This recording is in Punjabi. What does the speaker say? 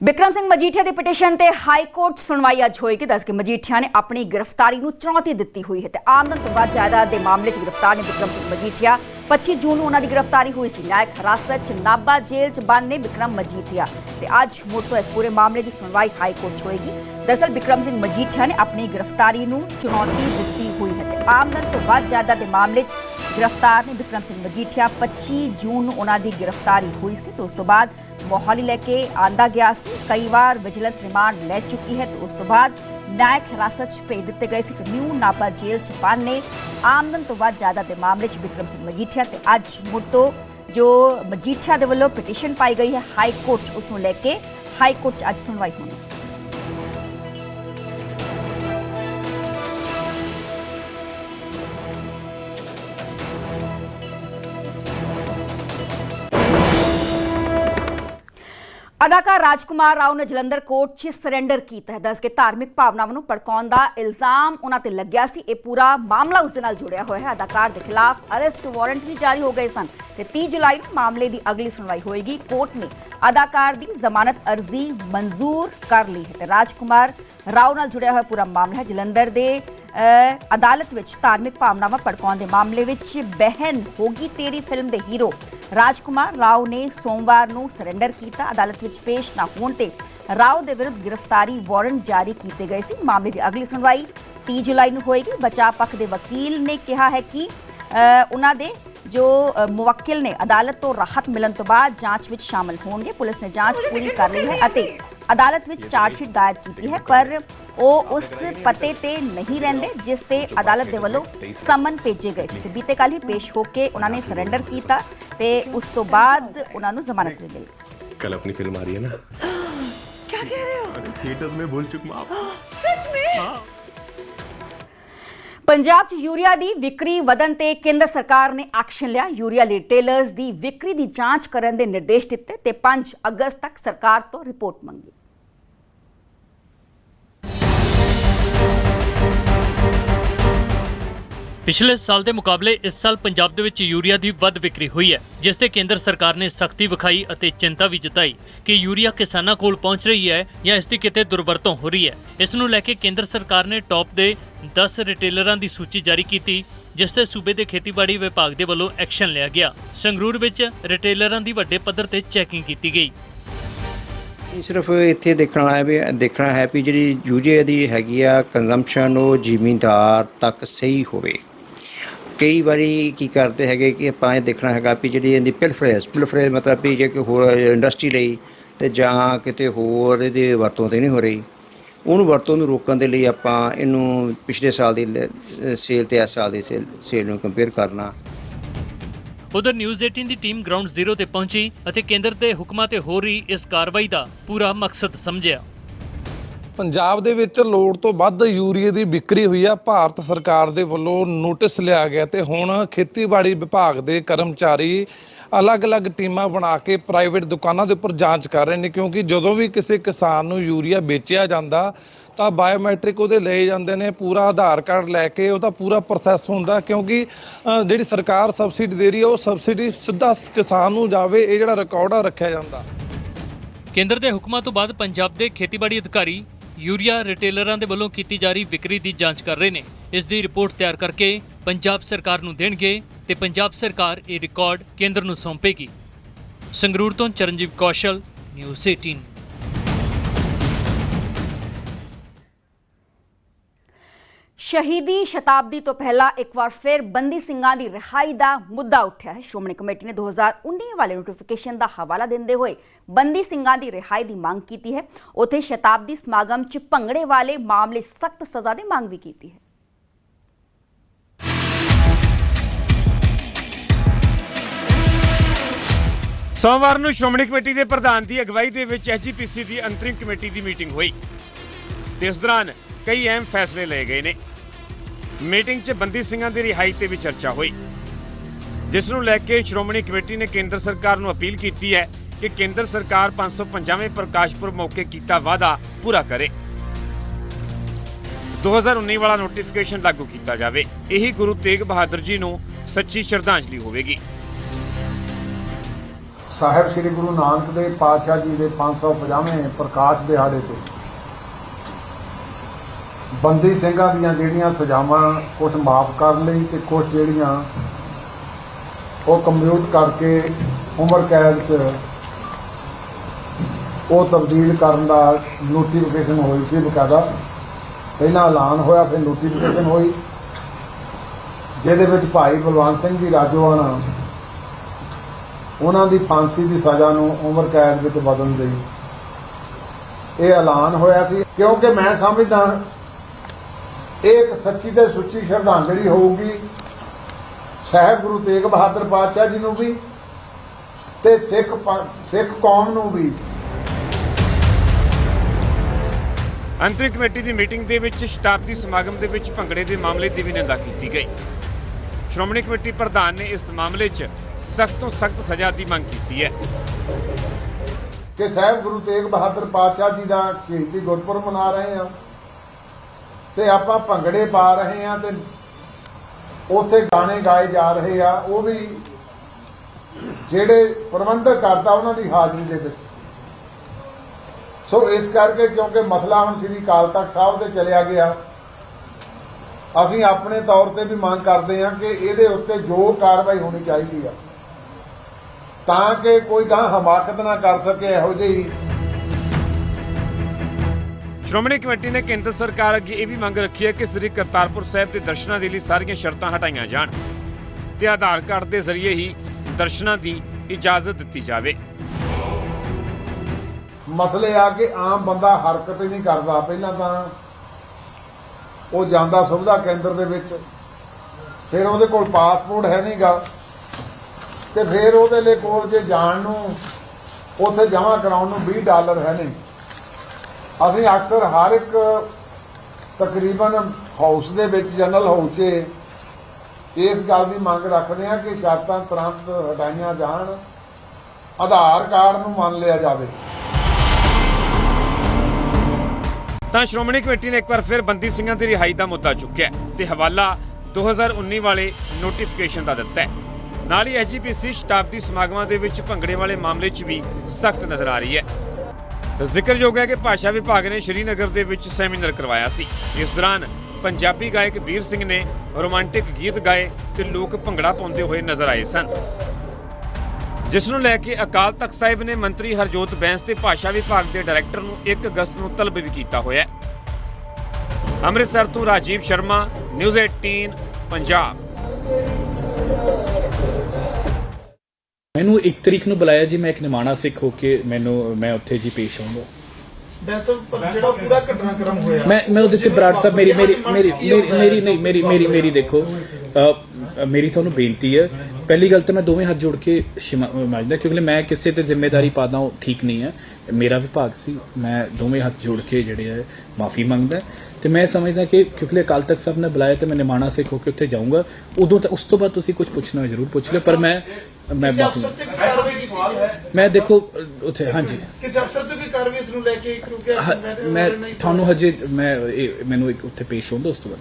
ਬਿਕਰਮ ਸਿੰਘ ਮਜੀਠੀਆ ਦੀ ਪਟੀਸ਼ਨ ਤੇ ਹਾਈ ਕੋਰਟ ਸੁਣਵਾਈ ਅੱਜ ਹੋਏਗੀ। ਦੱਸ ਕੇ ਮਜੀਠੀਆ ਨੇ ਆਪਣੀ ਗ੍ਰਿਫਤਾਰੀ ਨੂੰ ਚੁਣੌਤੀ ਦਿੱਤੀ ਹੋਈ ਹੈ ਤੇ ਆਮਦਨ ਤੋਂ ਵੱਧ ਜਾਇਦਾਦ ਦੇ ਮਾਮਲੇ 'ਚ ਗ੍ਰਿਫਤਾਰ ਨੇ ਬਿਕਰਮ ਸਿੰਘ ਮਜੀਠੀਆ। 25 ਜੂਨ ਨੂੰ ਉਹਨਾਂ ਦੀ ਗ੍ਰਿਫਤਾਰੀ ਹੋਈ ਸੀ। ਨਿਆਇਕ ਹਿਰਾਸਤ 'ਚ ਨਾਭਾ ਜੇਲ੍ਹ 'ਚ ਬੰਦ ਨੇ ਬਿਕਰਮ ਮਜੀਠੀਆ ਤੇ ਅੱਜ ਮੁੜ ਇਸ ਪੂਰੇ ਮਾਮਲੇ ਦੀ ਸੁਣਵਾਈ ਹਾਈ ਕੋਰਟ 'ਚ ਹੋਏਗੀ। ਦਰਅਸਲ ਬਿਕਰਮ ਸਿੰਘ ਮਜੀਠੀਆ ਨੇ ਆਪਣੀ ਗ੍ਰਿਫਤਾਰੀ ਨੂੰ ਚੁਣੌਤੀ ਦਿੱਤੀ ਹੋਈ ਹੈ ਤੇ ਆਮਦਨ ਤੋਂ ਵੱਧ ਜਾਇਦਾਦ ਦੇ ਮਾਮਲੇ 'ਚ ਗ੍ਰਿਫਤਾਰ ਨੇ ਬਿਕਰਮ ਸਿੰਘ ਮਜੀਠੀਆ। 25 ਜੂਨ ਨੂੰ ਉਹਨਾਂ ਦੀ ਗ੍ਰਿਫਤਾਰੀ ਹੋਈ ਸੀ। ਤੇ ਉਸ ਤੋਂ ਬਾਅਦ ਮੋਹਾਲੀ ਲੈ ਕੇ ਆਂਦਾ ਗਿਆ ਸੀ। ਕਈ ਵਾਰ ਵਿਜੀਲੈਂਸ ਰਿਮਾਂਡ ਲੈ ਚੁੱਕੀ ਹੈ ਤੇ ਉਸ ਤੋਂ ਬਾਅਦ ਨਿਆਇਕ ਹਿਰਾਸਤ 'ਚ ਭੇਜ ਦਿੱਤੇ ਗਏ ਸੀ ਨਿਊ ਨਾਪਾ ਜੇਲ੍ਹ 'ਚ ਬੰਦ ਨੇ ਆਮਦਨ ਤੋਂ ਬਾਅਦ ਜ਼ਿਆਦਾ ਦੇ ਮਾਮਲੇ 'ਚ ਬਿਕਰਮ ਸਿੰਘ ਮਜੀਠੀਆ ਤੇ ਅੱਜ ਮੁੜ ਤੋਂ ਜੋ ਮਜੀਠੀਆ ਦੇ ਵੱਲੋਂ ਪਟੀਸ਼ਨ ਪਾਈ ਗਈ ਹੈ, ਹਾਈ ਕੋਰਟ 'ਚ ਉਸ ਨੂੰ ਲੈ ਕੇ। ਹਾਈ ਕੋਰਟ 'ਚ ਅੱਜ ਸੁਣਵਾਈ ਹੋਣੀ ਅਦਾਕਾਰ ਰਾਜਕੁਮਾਰ ਰਾਓ ਨੇ ਜਲੰਧਰ ਕੋਰਟ 'ਚ ਸਰੈਂਡਰ ਕੀਤਾ ਹੈ। ਦੱਸ ਕੇ ਧਾਰਮਿਕ ਭਾਵਨਾਵਾਂ ਨੂੰ ਭੜਕਾਉਣ ਦਾ ਇਲਜ਼ਾਮ ਉਹਨਾਂ ਤੇ ਲੱਗਿਆ ਸੀ। ਇਹ ਪੂਰਾ ਮਾਮਲਾ ਉਸ ਦੇ ਨਾਲ ਜੁੜਿਆ ਹੋਇਆ ਹੈ। ਅਦਾਕਾਰ ਦੇ ਖਿਲਾਫ ਅਰੈਸਟ ਵਾਰੰਟ ਵੀ ਜਾਰੀ ਹੋ ਗਏ ਸਨ ਤੇ 30 ਜੁਲਾਈ ਨੂੰ ਮਾਮਲੇ ਦੀ ਅਗਲੀ ਸੁਣਵਾਈ ਹੋਏਗੀ। ਕੋਰਟ ਨੇ ਅਦਾਕਾਰ ਦੀ ਜ਼ਮਾਨਤ ਅਰਜ਼ੀ ਮਨਜ਼ੂਰ ਕਰ ਲਈ ਹੈ ਤੇ ਰਾਜਕੁਮਾਰ ਰਾਓ ਨਾਲ ਜੁੜਿਆ ਹੋਇਆ ਪੂਰਾ ਮਾਮਲਾ ਹੈ। ਜਲੰਧਰ ਦੇ ਅਦਾਲਤ ਵਿੱਚ ਧਾਰਮਿਕ ਭਾਵਨਾਵਾਂ ਭੜਕਾਉਣ ਦੇ ਮਾਮਲੇ ਵਿੱਚ ਬਹਿਨ ਹੋਗੀ ਤੇਰੀ ਫਿਲਮ ਦੇ ਹੀਰੋ। ਰਾਜਕੁਮਾਰ ਰਾਓ ਨੇ ਸੋਮਵਾਰ ਨੂੰ ਸਰੈਂਡਰ ਕੀਤਾ। ਅਦਾਲਤ ਵਿੱਚ ਪੇਸ਼ ਨਾ ਹੋਣ ਤੇ ਰਾਓ ਦੇ ਵਿਰੁੱਧ ਗ੍ਰਿਫਤਾਰੀ ਵਾਰੰਟ ਜਾਰੀ ਕੀਤੇ ਗਏ ਸੀ। ਮਾਮਲੇ ਦੀ ਅਗਲੀ ਸੁਣਵਾਈ 30 ਜੁਲਾਈ ਨੂੰ ਹੋਏਗੀ। ਬਚਾਅ ਪੱਖ ਦੇ ਵਕੀਲ ਨੇ ਕਿਹਾ ਹੈ ਕਿ ਉਹਨਾਂ ਦੇ ਜੋ ਮੁਵੱਕਿਲ ਨੇ ਅਦਾਲਤ ਤੋਂ ਰਾਹਤ ਮਿਲਣ ਤੋਂ ਬਾਅਦ ਜਾਂਚ ਵਿੱਚ ਸ਼ਾਮਲ ਹੋਣਗੇ। ਪੁਲਿਸ ਨੇ ਜਾਂਚ ਪੂਰੀ ਕਰ ਲਈ ਹੈ ਅਤੇ ਅਦਾਲਤ ਵਿੱਚ ਚਾਰਜ ਸ਼ੀਟ ਦਾਇਰ ਕੀਤੀ ਹੈ ਪਰ ਉਹ ਉਸ ਪਤੇ ਤੇ ਨਹੀਂ ਰਹਿੰਦੇ ਜਿਸ ਤੇ ਅਦਾਲਤ ਦੇ ਵੱਲੋਂ ਸਮਨ ਭੇਜੇ ਗਏ ਸੀ। ਬੀਤੇ ਕੱਲ ਹੀ ਪੇਸ਼ ਹੋ ਕੇ ਉਹਨਾਂ ਨੇ ਸਰੈਂਡਰ ਕੀਤਾ ਤੇ ਉਸ ਤੋਂ ਬਾਅਦ ਉਹਨਾਂ ਨੂੰ ਜ਼ਮਾਨਤ ਮਿਲ। ਗਈ ਕੱਲ ਆਪਣੀ ਫਿਲਮ ਆ ਰਹੀ ਹੈ ਨਾ। ਕੀ ਕਹਿ ਰਹੇ ਹੋ? ਥੀਏਟਰਸ ਮੇ ਭੁੱਲ ਚੁੱਕ ਮਾਂ ਸੱਚ ਮੇ? ਪੰਜਾਬ 'ਚ ਯੂਰੀਆ ਦੀ ਵਿਕਰੀ ਵਧਣ ਤੇ ਕੇਂਦਰ ਸਰਕਾਰ ਨੇ ਐਕਸ਼ਨ ਲਿਆ। ਯੂਰੀਆ ਰਿਟੇਲਰਸ ਦੀ ਵਿਕਰੀ ਦੀ ਜਾਂਚ ਕਰਨ ਦੇ ਨਿਰਦੇਸ਼ ਦਿੱਤੇ ਤੇ 5 ਅਗਸਤ ਤੱਕ ਸਰਕਾਰ ਤੋਂ ਰਿਪੋਰਟ ਮੰਗੀ। ਪਿਛਲੇ ਸਾਲ ਦੇ ਮੁਕਾਬਲੇ ਇਸ ਸਾਲ ਪੰਜਾਬ ਦੇ ਵਿੱਚ ਯੂਰੀਆ ਦੀ ਵੱਧ ਵਿਕਰੀ ਹੋਈ ਹੈ, ਜਿਸ ਤੇ ਕੇਂਦਰ ਸਰਕਾਰ ਨੇ ਸਖਤੀ ਵਿਖਾਈ ਅਤੇ ਚਿੰਤਾ ਵੀ ਜਤਾਈ ਕਿ ਯੂਰੀਆ ਕਿਸਾਨਾਂ ਕੋਲ ਪਹੁੰਚ ਰਹੀ ਹੈ ਜਾਂ ਇਸ ਦੀ ਕਿਤੇ ਦੁਰਵਰਤੋਂ ਹੋ ਰਹੀ ਹੈ। ਇਸ ਨੂੰ ਲੈ ਕੇ ਕੇਂਦਰ ਸਰਕਾਰ ਨੇ ਟੌਪ ਦੇ 10 ਰਿਟੇਲਰਾਂ ਦੀ ਸੂਚੀ ਜਾਰੀ ਕੀਤੀ, ਜਿਸ ਤੇ ਸੂਬੇ ਦੇ ਖੇਤੀਬਾੜੀ ਵਿਭਾਗ ਦੇ ਵੱਲੋਂ ਐਕਸ਼ਨ ਲਿਆ ਗਿਆ। ਸੰਗਰੂਰ ਵਿੱਚ ਰਿਟੇਲਰਾਂ ਦੀ ਵੱਡੇ ਪੱਧਰ ਤੇ ਚੈਕਿੰਗ ਕੀਤੀ ਗਈ। ਇਹ ਸਿਰਫ ਇੱਥੇ ਦੇਖਣ ਹੈ ਵੀ, ਦੇਖਣਾ ਹੈ ਵੀ ਜਿਹੜੀ ਯੂਰੀਆ ਦੀ ਹੈਗੀ ਆ ਕੰਜ਼ੰਪਸ਼ਨ ਉਹ ਜ਼ਿਮੀਂਦਾਰ ਤੱਕ ਸਹੀ ਹੋਵੇ। ਕਈ ਵਾਰੀ ਕੀ ਕਰਦੇ ਹੈਗੇ ਕਿ ਆਪਾਂ ਇਹ ਦੇਖਣਾ ਹੈਗਾ ਵੀ ਜਿਹੜੀ ਇਹਦੀ ਪਿਲਫਰੇਸ ਪਿਲਫਰੇਸ ਮਤਲਬ ਵੀ ਜੇ ਕੋਈ ਹੋਰ ਇੰਡਸਟਰੀ ਲਈ ਤੇ ਜਾਂ ਕਿਤੇ ਹੋਰ ਇਹਦੀ ਵਰਤੋਂ ਤੇ ਨਹੀਂ ਹੋ ਰਹੀ। ਉਹਨੂੰ ਵਰਤੋਂ ਨੂੰ ਰੋਕਣ ਦੇ ਲਈ ਆਪਾਂ ਇਹਨੂੰ ਪਿਛਲੇ ਸਾਲ ਦੀ ਸੇਲ ਤੇ ਇਸ ਸਾਲ ਦੀ ਸੇਲ ਸੇਲ ਨੂੰ ਕੰਪੇਅਰ ਕਰਨਾ। ਉਧਰ ਨਿਊਜ਼ 18 ਦੀ ਟੀਮ ਗਰਾਊਂਡ ਜ਼ੀਰੋ ਤੇ ਪਹੁੰਚੀ ਅਤੇ ਕੇਂਦਰ ਦੇ ਹੁਕਮਾਂ ਤੇ ਹੋ ਰਹੀ ਇਸ ਕਾਰਵਾਈ ਦਾ ਪੂਰਾ ਮਕਸਦ ਸਮਝਿਆ। ਪੰਜਾਬ ਦੇ ਵਿੱਚ ਲੋੜ ਤੋਂ ਵੱਧ ਯੂਰੀਏ ਦੀ ਵਿਕਰੀ ਹੋਈ ਆ। ਭਾਰਤ ਸਰਕਾਰ ਦੇ ਵੱਲੋਂ ਨੋਟਿਸ ਲਿਆ ਗਿਆ ਤੇ ਹੁਣ ਖੇਤੀਬਾੜੀ ਵਿਭਾਗ ਦੇ ਕਰਮਚਾਰੀ ਅਲੱਗ-ਅਲੱਗ ਟੀਮਾਂ ਬਣਾ ਕੇ ਪ੍ਰਾਈਵੇਟ ਦੁਕਾਨਾਂ ਦੇ ਉੱਪਰ ਜਾਂਚ ਕਰ ਰਹੇ ਨੇ ਕਿਉਂਕਿ ਜਦੋਂ ਵੀ ਕਿਸੇ ਕਿਸਾਨ ਨੂੰ ਯੂਰੀਆ ਵੇਚਿਆ ਜਾਂਦਾ ਤਾਂ ਬਾਇਓਮੈਟ੍ਰਿਕ ਉਹਦੇ ਲਏ ਜਾਂਦੇ ਨੇ ਪੂਰਾ ਆਧਾਰ ਕਾਰਡ ਲੈ ਕੇ ਉਹਦਾ ਪੂਰਾ ਪ੍ਰੋਸੈਸ ਹੁੰਦਾ ਕਿਉਂਕਿ ਅ, ਜਿਹੜੀ ਸਰਕਾਰ ਸਬਸਿਡੀ ਦੇ ਰਹੀ ਹੈ ਉਹ ਸਬਸਿਡੀ ਸਿੱਧਾ ਕਿਸਾਨ ਨੂੰ ਜਾਵੇ ਇਹ ਜਿਹੜਾ ਰਿਕਾਰਡ ਆ ਰੱਖਿਆ ਜਾਂਦਾ। ਕੇਂਦਰ ਦੇ ਹੁਕਮਾਂ ਤੋਂ ਬਾਅਦ ਪੰਜਾਬ ਦੇ ਖੇਤੀਬਾੜੀ ਅਧਿਕਾਰੀ ਯੂਰੀਆ ਰਿਟੇਲਰਾਂ ਦੇ ਵੱਲੋਂ ਕੀਤੀ ਜਾ ਰਹੀ ਵਿਕਰੀ ਦੀ ਜਾਂਚ ਕਰ ਰਹੇ ਨੇ। ਇਸ ਦੀ ਰਿਪੋਰਟ ਤਿਆਰ ਕਰਕੇ ਪੰਜਾਬ ਸਰਕਾਰ ਨੂੰ ਦੇਣਗੇ ਤੇ ਪੰਜਾਬ ਸਰਕਾਰ ਇਹ ਰਿਕਾਰਡ ਕੇਂਦਰ ਨੂੰ ਸੌਂਪੇਗੀ। ਸੰਗਰੂਰ ਤੋਂ ਚਰਨਜੀਤ ਕੌਸ਼ਲ, ਨਿਊਜ਼ 18 ਸ਼ਹੀਦੀ ਸ਼ਤਾਬਦੀ ਤੋਂ ਪਹਿਲਾਂ ਇੱਕ ਵਾਰ ਫਿਰ ਬੰਦੀ ਸਿੰਘਾਂ ਦੀ ਰਿਹਾਈ ਦਾ ਮੁੱਦਾ ਉੱਠਿਆ ਹੈ। ਸ਼੍ਰੋਮਣੀ ਕਮੇਟੀ ਨੇ 2019 ਵਾਲੇ ਨੋਟੀਫਿਕੇਸ਼ਨ ਦਾ ਹਵਾਲਾ ਦਿੰਦੇ ਹੋਏ ਬੰਦੀ ਸਿੰਘਾਂ ਦੀ ਰਿਹਾਈ ਦੀ ਮੰਗ ਕੀਤੀ ਹੈ। ਉੱਥੇ ਸ਼ਤਾਬਦੀ ਸਮਾਗਮ 'ਚ ਭੰਗੜੇ ਵਾਲੇ ਮਾਮਲੇ ਸਖਤ ਸਜ਼ਾ ਦੀ ਮੰਗ ਵੀ ਕੀਤੀ ਹੈ। ਸੋਮਵਾਰ ਨੂੰ ਸ਼੍ਰੋਮਣੀ ਕਮੇਟੀ ਦੇ ਪ੍ਰਧਾਨ ਦੀ ਅਗਵਾਈ ਦੇ ਵਿੱਚ ਐਸਜੀਪੀਸੀ ਦੀ ਅੰਤਰਿਮ ਕਮੇਟੀ ਦੀ ਮੀਟਿੰਗ ਹੋਈ। ਇਸ ਦੌਰਾਨ ਕਈ ਅਹਿਮ ਫੈਸਲੇ ਲਏ ਗਏ ਨੇ। ਮੀਟਿੰਗ 'ਚ ਬੰਦੀ ਸਿੰਘਾਂ ਦੀ ਰਿਹਾਈ ਤੇ ਵੀ ਚਰਚਾ ਹੋਈ। ਜਿਸ ਨੂੰ ਲੈ ਕੇ ਸ਼੍ਰੋਮਣੀ ਕਮੇਟੀ ਨੇ ਕੇਂਦਰ ਸਰਕਾਰ ਨੂੰ ਅਪੀਲ ਕੀਤੀ ਹੈ ਕਿ ਕੇਂਦਰ ਸਰਕਾਰ 550ਵੇਂ ਪ੍ਰਕਾਸ਼ ਮੌਕੇ ਕੀਤਾ ਵਾਅਦਾ ਪੂਰਾ ਕਰੇ। 2019 ਵਾਲਾ ਨੋਟੀਫਿਕੇਸ਼ਨ ਲਾਗੂ ਕੀਤਾ ਜਾਵੇ। ਇਹੀ ਗੁਰੂ ਤੇਗ ਬਹਾਦਰ ਜੀ ਨੂੰ ਸੱਚੀ ਸ਼ਰਧਾਂਜਲੀ ਹੋਵੇਗੀ। ਸਾਹਿਬ ਸ੍ਰੀ ਗੁਰੂ ਨਾਨਕ ਦੇਵ ਪਾਤਸ਼ਾਹ ਜੀ ਦੇ 550ਵੇਂ ਪ੍ਰਕਾਸ਼ ਦਿਹਾੜੇ ਤੇ ਬੰਦੀ ਸਿੰਘਾਂ ਦੀਆਂ ਜਿਹੜੀਆਂ ਸਜ਼ਾਵਾਂ ਕੁਝ ਮਾਫ ਕਰਨ ਲਈ ਤੇ ਕੁਝ ਜਿਹੜੀਆਂ ਉਹ ਕੰਪਿਊਟ ਕਰਕੇ ਉਮਰ ਕੈਦ 'ਚ ਉਹ ਤਬਦੀਲ ਕਰਨ ਦਾ ਨੋਟੀਫਿਕੇਸ਼ਨ ਹੋਈ ਸੀ ਬਕਾਇਦਾ। ਪਹਿਲਾਂ ਐਲਾਨ ਹੋਇਆ, ਫਿਰ ਨੋਟੀਫਿਕੇਸ਼ਨ ਹੋਈ। ਜਿਹਦੇ ਵਿੱਚ ਭਾਈ ਬਲਵੰਤ ਸਿੰਘ ਜੀ ਰਾਜੋਆਣਾ, ਉਹਨਾਂ ਦੀ ਫਾਂਸੀ ਦੀ ਸਜ਼ਾ ਨੂੰ ਉਮਰ ਕੈਦ ਵਿੱਚ ਬਦਲਣ ਲਈ। ਇਹ ਐਲਾਨ ਹੋਇਆ ਸੀ। ਕਿਉਂਕਿ ਮੈਂ ਸਮਝਦਾ ਇਹ ਇੱਕ ਸੱਚੀ ਤੇ ਸੁੱਚੀ ਸ਼ਰਧਾਂਜਲੀ ਹੋਊਗੀ। ਸਾਹਿਬ ਗੁਰੂ ਤੇਗ ਬਹਾਦਰ ਪਾਤਸ਼ਾਹ ਜੀ ਨੂੰ ਵੀ ਤੇ ਸਿੱਖ ਸਿੱਖ ਕੌਮ ਨੂੰ ਵੀ। ਅੰਤਰਿਮ ਕਮੇਟੀ ਦੀ ਮੀਟਿੰਗ ਦੇ ਵਿੱਚ ਸ਼ਤਾਬਦੀ ਸਮਾਗਮ ਦੇ ਵਿੱਚ ਭੰਗੜੇ ਦੇ ਮਾਮਲੇ ਦੀ ਵੀ ਨਿੰਦਾ ਕੀਤੀ ਗਈ। ਸ਼੍ਰੋਮਣੀ ਕਮੇਟੀ ਪ੍ਰਧਾਨ ਨੇ ਇਸ ਮਾਮਲੇ 'ਚ ਸਖਤ ਤੋਂ ਸਖਤ ਸਜ਼ਾ ਦੀ ਮੰਗ ਕੀਤੀ ਹੈ। ਕਿ ਸਾਹਿਬ ਗੁਰੂ ਤੇਗ ਬਹਾਦਰ ਪਾਤਸ਼ਾਹ ਜੀ ਦਾ ਸ਼ਹੀਦੀ ਗੁਰਪੁਰਬ ਮਨਾ ਰਹੇ ਹਾਂ। ਤੇ ਆਪਾਂ ਭੰਗੜੇ ਪਾ ਰਹੇ ਹਾਂ ਤੇ ਉੱਥੇ ਗਾਣੇ ਗਾਏ ਜਾ ਰਹੇ ਆ, ਉਹ ਵੀ ਜਿਹੜੇ ਪ੍ਰਬੰਧਕ ਕਰਦਾ ਉਹਨਾਂ ਦੀ ਹਾਜ਼ਰੀ ਦੇ ਵਿੱਚ। ਸੋ ਇਸ ਕਰਕੇ ਕਿਉਂਕਿ ਮਸਲਾ ਹੁਣ ਸ੍ਰੀ ਅਕਾਲ ਤਖਤ ਸਾਹਿਬ ਤੇ ਚਲਿਆ ਗਿਆ, ਅਸੀਂ ਆਪਣੇ ਤੌਰ ਤੇ ਵੀ ਮੰਗ ਕਰਦੇ ਹਾਂ ਕਿ ਇਹਦੇ ਉੱਤੇ ਜੋ ਕਾਰਵਾਈ ਹੋਣੀ ਚਾਹੀਦੀ ਆ, ਤਾਂ ਕਿ ਕੋਈ ਗਾਂ ਹਮਾਕਤ ਨਾ ਕਰ ਸਕੇ ਇਹੋ ਜਿਹੀ ਸ਼੍ਰੋਮਣੀ ਕਮੇਟੀ ਨੇ ਕੇਂਦਰ ਸਰਕਾਰ ਅੱਗੇ ਇਹ ਵੀ ਮੰਗ ਰੱਖੀ ਹੈ ਕਿ ਸ੍ਰੀ ਕਰਤਾਰਪੁਰ ਸਾਹਿਬ ਦੇ ਦਰਸ਼ਨਾਂ ਦੇ ਲਈ ਸਾਰੀਆਂ ਸ਼ਰਤਾਂ ਹਟਾਈਆਂ ਜਾਣ ਤੇ ਆਧਾਰ ਕਾਰਡ ਦੇ ਜ਼ਰੀਏ ਹੀ ਦਰਸ਼ਨਾਂ ਦੀ ਇਜਾਜ਼ਤ ਦਿੱਤੀ ਜਾਵੇ। ਮਸਲੇ ਆ ਕਿ ਆਮ ਬੰਦਾ ਹਰਕਤ ਹੀ ਨਹੀਂ ਕਰਦਾ, ਪਹਿਲਾਂ ਤਾਂ ਉਹ ਜਾਂਦਾ ਸੁਵਿਧਾ ਕੇਂਦਰ ਦੇ ਵਿੱਚ, ਫਿਰ ਉਹਦੇ ਕੋਲ ਪਾਸਪੋਰਟ ਹੈ ਨਹੀਂਗਾ, ਤੇ ਫਿਰ ਉਹਦੇ ਲਈ ਕੋਲ ਜੇ ਜਾਣ ਨੂੰ, ਉੱਥੇ ਜਮ੍ਹਾਂ ਕਰਾਉਣ ਨੂੰ 20 ਡਾਲਰ ਹੈ ਨਹੀਂ। ਅਸੀਂ ਅਕਸਰ ਹਰ ਇੱਕ ਤਕਰੀਬਨ ਹਾਊਸ ਦੇ ਵਿੱਚ ਜਨਰਲ ਹਾਊਸ 'ਚ ਇਸ ਗੱਲ ਦੀ ਮੰਗ ਰੱਖਦੇ ਹਾਂ ਕਿ ਸ਼ਰਤਾਂ ਤੁਰੰਤ ਹਟਾਈਆਂ ਜਾਣ, ਆਧਾਰ ਕਾਰਡ ਨੂੰ ਮੰਨ ਲਿਆ ਜਾਵੇ। ਤਾਂ ਸ਼੍ਰੋਮਣੀ ਕਮੇਟੀ ਨੇ ਇੱਕ ਵਾਰ ਫਿਰ ਬੰਦੀ ਸਿੰਘਾਂ ਦੀ ਰਿਹਾਈ ਦਾ ਮੁੱਦਾ ਚੁੱਕਿਆ ਹੈ ਤੇ ਹਵਾਲਾ 2019 ਵਾਲੇ ਨੋਟੀਫਿਕੇਸ਼ਨ ਦਾ ਦਿੱਤਾ ਹੈ। ਨਾਲ ਹੀ ਐਜੀਪੀਸੀ ਸ਼ਤਾਬਦੀ ਸਮਾਗਮਾਂ ਦੇ ਵਿੱਚ ਭੰਗੜੇ ਵਾਲੇ ਮਾਮਲੇ 'ਚ ਵੀ ਸਖਤ ਨਜ਼ਰ ਆ ਰਹੀ ਹੈ। ਜ਼ਿਕਰਯੋਗ ਹੈ ਕਿ ਭਾਸ਼ਾ ਵਿਭਾਗ ਨੇ ਸ਼੍ਰੀਨਗਰ ਦੇ ਵਿੱਚ ਸੈਮੀਨਾਰ ਕਰਵਾਇਆ ਸੀ। ਇਸ ਦੌਰਾਨ ਪੰਜਾਬੀ ਗਾਇਕ ਵੀਰ ਸਿੰਘ ਨੇ ਰੋਮਾਂਟਿਕ ਗੀਤ ਗਾਏ ਤੇ ਲੋਕ ਭੰਗੜਾ ਪਾਉਂਦੇ ਹੋਏ ਨਜ਼ਰ ਆਏ ਸਨ। ਜਿਸ ਨੂੰ ਲੈ ਕੇ ਅਕਾਲ ਤਖਤ ਸਾਹਿਬ ਨੇ ਮੰਤਰੀ ਹਰਜੋਤ ਬੈਂਸ ਤੇ ਭਾਸ਼ਾ ਵਿਭਾਗ ਦੇ ਡਾਇਰੈਕਟਰ ਨੂੰ 1 ਅਗਸਤ ਨੂੰ ਤਲਬ ਵੀ ਕੀਤਾ ਹੋਇਆ ਅੰਮ੍ਰਿਤਸਰ ਤੋਂ ਰਾਜੀਵ ਸ਼ਰਮਾ, ਨਿਊਜ਼ 18 ਪੰਜਾਬ। ਮੈਨੂੰ ਇੱਕ ਤਰੀਕ ਨੂੰ ਬੁਲਾਇਆ ਜੀ ਮੈਂ ਇੱਕ ਨਿਮਾਣਾ ਸਿੱਖ ਹੋ ਕੇ ਮੈਨੂੰ ਮੈਂ ਉੱਥੇ ਜੀ ਪੇਸ਼ ਹੋਊਂਗਾ। ਬੈਂਸਲ ਜਿਹੜਾ ਪੂਰਾ ਘਟਨਾਕ੍ਰਮ ਹੋਇਆ ਮੈਂ ਮੈਂ ਉਹਦੇ ਤੇ ਬਰਾੜ ਸਾਹਿਬ ਮੇਰੀ ਮੇਰੀ ਮੇਰੀ ਮੇਰੀ ਨਹੀਂ ਮੇਰੀ ਮੇਰੀ ਮੇਰੀ ਦੇਖੋ ਮੇਰੀ ਤੁਹਾਨੂੰ ਬੇਨਤੀ ਹੈ ਪਹਿਲੀ ਗੱਲ ਤਾਂ ਮੈਂ ਦੋਵੇਂ ਹੱਥ ਜੋੜ ਕੇ ਸ਼ਿਮਾ- ਕਿਉਂਕਿ ਮੈਂ ਕਿਸੇ ਤੇ ਜ਼ਿੰਮੇਵਾਰੀ ਪਾਦਾ ਉਹ ਠੀਕ ਨਹੀਂ ਹੈ। ਮੇਰਾ ਵਿਭਾਗ ਸੀ ਮੈਂ ਦੋਵੇਂ ਹੱਥ ਜੋੜ ਕੇ ਜਿਹੜੇ ਹੈ ਮਾਫੀ ਮੰਗਦਾ। ਤੇ ਮੈਂ ਸਮਝਦਾ ਕਿ ਕਿਉਂਕਿ ਅਕਾਲ ਤਖਤ ਸਾਹਿਬ ਨੇ ਬੁਲਾਇਆ ਤੇ ਮੈਂ ਨਿਮਾਣਾ ਸਿੱਖ ਹੋ ਕੇ ਉੱਥੇ ਜਾਊਂਗਾ ਉਦੋਂ ਤਾਂ ਉਸ ਤੋਂ ਬਾਅਦ ਤੁਸੀਂ ਕੁਝ ਪੁੱਛਣਾ ਹੋਵੇ ਜ਼ਰੂਰ ਪੁੱਛ ਲਿਓ ਪਰ ਮੈਂ ਮੈਂ ਮੈਂ ਦੇਖੋ ਉੱਥੇ ਹਾਂਜੀ। ਕਿਸੇ ਅਫਸਰ ਤੇ ਕੋਈ ਕਾਰਵਾਈ ਇਸ ਨੂੰ ਲੈ ਕੇ ਕਿਉਂਕਿ ਮੈਂ ਤੁਹਾਨੂੰ ਹਜੇ ਮੈਂ ਇਹ- ਮੈਨੂੰ ਇੱਕ ਉੱਥੇ ਪੇਸ਼ ਹੋਣ ਦੋ ਉਸ ਤੋਂ ਬਾਅਦ।